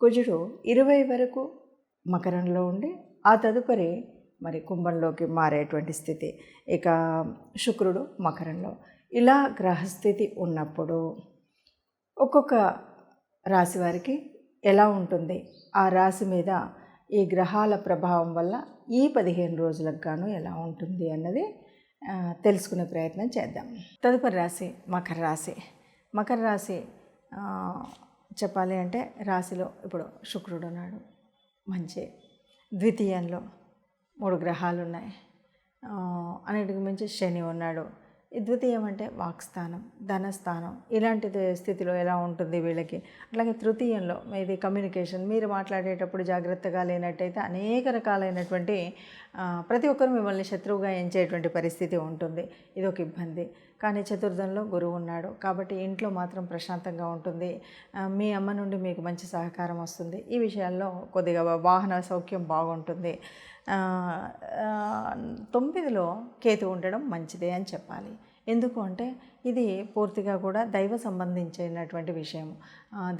కుజుడు ఇరవై వరకు మకరంలో ఉండి ఆ తదుపరి మరి కుంభంలోకి మారేటువంటి స్థితి. ఇక శుక్రుడు మకరంలో. ఇలా గ్రహస్థితి ఉన్నప్పుడు ఒక్కొక్క రాశి వారికి ఎలా ఉంటుంది? ఆ రాశి మీద ఈ గ్రహాల ప్రభావం వల్ల ఈ పదిహేను రోజులకు గాను ఎలా ఉంటుంది అన్నది తెలుసుకునే ప్రయత్నం చేద్దాం. తదుపరి రాశి మకర రాశి. మకర రాశి చెప్పాలి అంటే రాశిలో ఇప్పుడు శుక్రుడు ఉన్నాడు. మంచి ద్వితీయంలో మూడు గ్రహాలు ఉన్నాయి. అన్నిటికి మించి శని ఉన్నాడు. ఈ ద్వితీయం అంటే వాక్స్థానం ధనస్థానం ఇలాంటి స్థితిలో ఎలా ఉంటుంది వీళ్ళకి? అట్లాగే తృతీయంలో ఇది కమ్యూనికేషన్ మీరు మాట్లాడేటప్పుడు జాగ్రత్తగా లేనట్టయితే అనేక రకాలైనటువంటి ప్రతి ఒక్కరు మిమ్మల్ని శత్రువుగా ఎంచేటువంటి పరిస్థితి ఉంటుంది. ఇది ఒక ఇబ్బంది. కానీ చతుర్థంలో గురువు ఉన్నాడు. కాబట్టి ఇంట్లో మాత్రం ప్రశాంతంగా ఉంటుంది. మీ అమ్మ నుండి మీకు మంచి సహకారం వస్తుంది. ఈ విషయాల్లో కొద్దిగా వాహన సౌఖ్యం బాగుంటుంది. తొమ్మిదిలో కేతు ఉండడం మంచిదే అని చెప్పాలి. ఎందుకు అంటే ఇది పూర్తిగా కూడా దైవ సంబంధించినటువంటి విషయం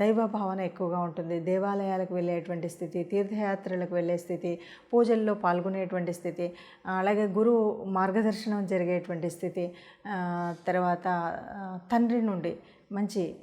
దైవ భావన ఎక్కువగా ఉంటుంది. దేవాలయాలకు వెళ్ళేటువంటి స్థితి తీర్థయాత్రలకు వెళ్ళే స్థితి పూజల్లో పాల్గొనేటువంటి స్థితి అలాగే గురువు మార్గదర్శనం జరిగేటువంటి స్థితి తర్వాత తండ్రి నుండి మంచి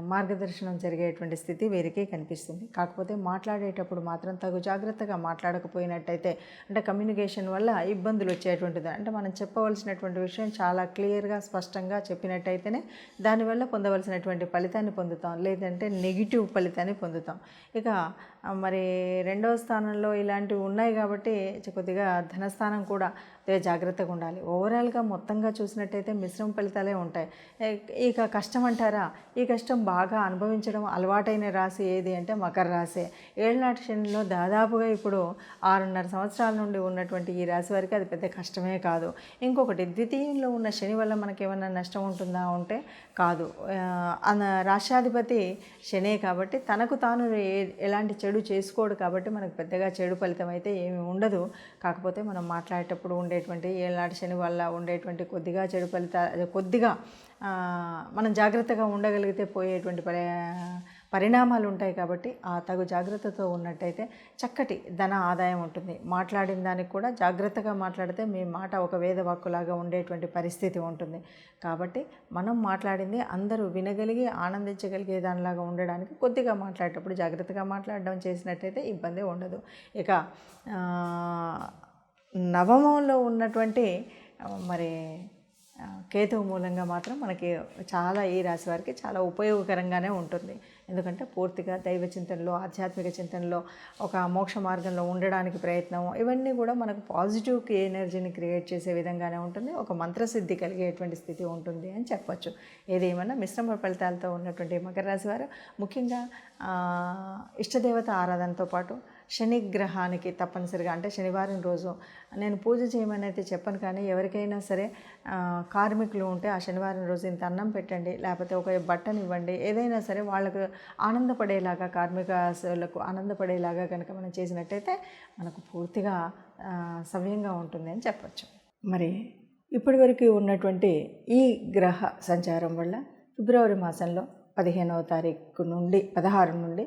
మార్గదర్శనం జరిగేటువంటి స్థితి వీరికి కనిపిస్తుంది. కాకపోతే మాట్లాడేటప్పుడు మాత్రం తగు జాగ్రత్తగా మాట్లాడకపోయినట్టయితే అంటే కమ్యూనికేషన్ వల్ల ఇబ్బందులు వచ్చేటువంటిది. అంటే మనం చెప్పవలసినటువంటి విషయం చాలా క్లియర్గా స్పష్టంగా చెప్పినట్టయితేనే దానివల్ల పొందవలసినటువంటి ఫలితాన్ని పొందుతాం. లేదంటే నెగిటివ్ ఫలితాన్ని పొందుతాం. ఇక మరి రెండవ స్థానంలో ఇలాంటివి ఉన్నాయి కాబట్టి కొద్దిగా ధనస్థానం కూడా జాగ్రత్తగా ఉండాలి. ఓవరాల్గా మొత్తంగా చూసినట్టయితే మిశ్రమ ఫలితాలే ఉంటాయి. ఇక- ఇక కష్టం అంటారా? ఈ కష్టం బాగా అనుభవించడం అలవాటైన రాశి ఏది అంటే మకర రాశి. ఏళ్ళనాటి శనిలో దాదాపుగా ఇప్పుడు ఆరున్నర సంవత్సరాల నుండి ఉన్నటువంటి ఈ రాశి వారికి అది పెద్ద కష్టమే కాదు. ఇంకొకటి ద్వితీయంలో ఉన్న శని వల్ల మనకి నష్టం ఉంటుందా ఉంటే కాదు. రాష్ట్రాధిపతి శనే కాబట్టి తనకు తాను ఏ- ఎలాంటి చెడు చేసుకోడు కాబట్టి మనకు పెద్దగా చెడు ఫలితం అయితే ఏమి ఉండదు. కాకపోతే మనం మాట్లాడేటప్పుడు ఉండేటువంటి ఏళ్ళనాటి శని వల్ల ఉండేటువంటి కొద్దిగా చెడు ఫలిత కొద్దిగా మనం జాగ్రత్త జాగ్రత్తగా ఉండగలిగితే పోయేటువంటి పరి పరిణామాలు ఉంటాయి కాబట్టి ఆ తగు జాగ్రత్తతో ఉన్నట్టయితే చక్కటి ధన ఆదాయం ఉంటుంది. మాట్లాడిన దానికి కూడా జాగ్రత్తగా మాట్లాడితే మీ మాట ఒక వేదవాక్కులాగా ఉండేటువంటి పరిస్థితి ఉంటుంది. కాబట్టి మనం మాట్లాడింది అందరూ వినగలిగి ఆనందించగలిగే దానిలాగా ఉండడానికి కొద్దిగా మాట్లాడేటప్పుడు జాగ్రత్తగా మాట్లాడడం చేసినట్టయితే ఇబ్బంది ఉండదు. ఇక నవమంలో ఉన్నటువంటి మరి కేతువు మూలంగా మాత్రం మనకి చాలా ఈ రాశి వారికి చాలా ఉపయోగకరంగానే ఉంటుంది. ఎందుకంటే పూర్తిగా దైవ చింతనలో ఆధ్యాత్మిక చింతనలో ఒక మోక్ష మార్గంలో ఉండడానికి ప్రయత్నం ఇవన్నీ కూడా మనకు పాజిటివ్ ఎనర్జీని క్రియేట్ చేసే విధంగానే ఉంటుంది. ఒక మంత్రసిద్ధి కలిగేటువంటి స్థితి ఉంటుంది అని చెప్పచ్చు. ఏదేమన్నా మిశ్రమ ఫలితాలతో ఉన్నటువంటి మకర రాశి వారు ముఖ్యంగా ఇష్టదేవత ఆరాధనతో పాటు శని గ్రహానికి తప్పనిసరిగా అంటే శనివారం రోజు నేను పూజ చేయమని అయితే చెప్పను కానీ ఎవరికైనా సరే కార్మికులు ఉంటే ఆ శనివారం రోజు ఇంత అన్నం పెట్టండి లేకపోతే ఒక బట్టనివ్వండి ఏదైనా సరే వాళ్ళకు ఆనందపడేలాగా కార్మికులకు ఆనందపడేలాగా కనుక మనం చేసినట్టయితే మనకు పూర్తిగా సవ్యంగా ఉంటుంది అని చెప్పచ్చు. మరి ఇప్పటివరకు ఉన్నటువంటి ఈ గ్రహ సంచారం వల్ల ఫిబ్రవరి మాసంలో పదిహేనవ తారీఖు నుండి పదహారు నుండి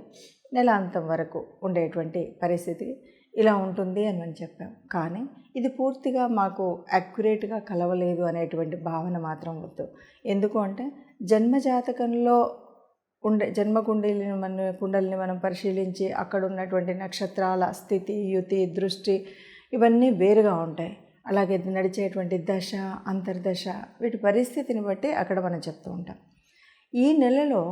నెలాంతం వరకు ఉండేటువంటి పరిస్థితి ఇలా ఉంటుంది అని మనం చెప్పాం కానీ ఇది పూర్తిగా మాకు అక్యురేట్గా కలవలేదు అనేటువంటి భావన మాత్రం వద్దు. ఎందుకు అంటే జన్మజాతకంలో ఉండే జన్మ కుండలిని మన కుండలిని మనం పరిశీలించి అక్కడ ఉన్నటువంటి నక్షత్రాల స్థితి యుతి దృష్టి ఇవన్నీ వేరుగా ఉంటాయి. అలాగే నడిచేటువంటి దశ అంతర్దశ వీటి పరిస్థితిని బట్టి అక్కడ మనం చెప్తూ ఉంటాం. ఈ నెలలో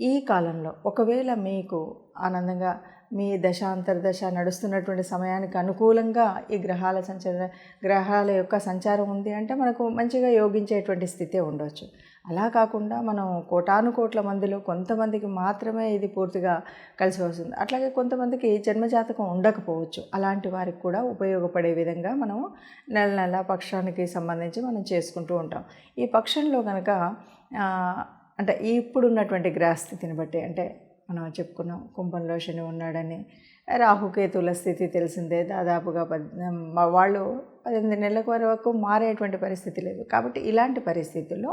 ఈ కాలంలో ఒకవేళ మీకు ఆనందంగా మీ దశాంతర దశ నడుస్తున్నటువంటి సమయానికి అనుకూలంగా ఈ గ్రహాల సంచార గ్రహాల యొక్క సంచారం ఉంది అంటే మనకు మంచిగా యోగించేటువంటి స్థితి ఉండవచ్చు అలా కాకుండా మనం కోటాను కోట్ల మందిలో కొంతమందికి మాత్రమే ఇది పూర్తిగా కలిసి వస్తుంది. అట్లాగే కొంతమందికి జన్మజాతకం ఉండకపోవచ్చు. అలాంటి వారికి కూడా ఉపయోగపడే విధంగా మనం నెల నెల పక్షానికి సంబంధించి మనం చేసుకుంటూ ఉంటాం. ఈ పక్షంలో కనుక అంటే ఇప్పుడున్నటువంటి గ్రహస్థితిని బట్టి అంటే మనం చెప్పుకున్నాం కుంభంలో శని ఉన్నాడని రాహుకేతుల స్థితి తెలిసిందే దాదాపుగా పద్ మా వాళ్ళు పద్దెనిమిది నెలల వరకు మారేటువంటి పరిస్థితి లేదు. కాబట్టి ఇలాంటి పరిస్థితుల్లో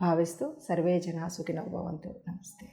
భావిస్తూ సర్వే జనా సుఖినో భవంతు. నమస్తే.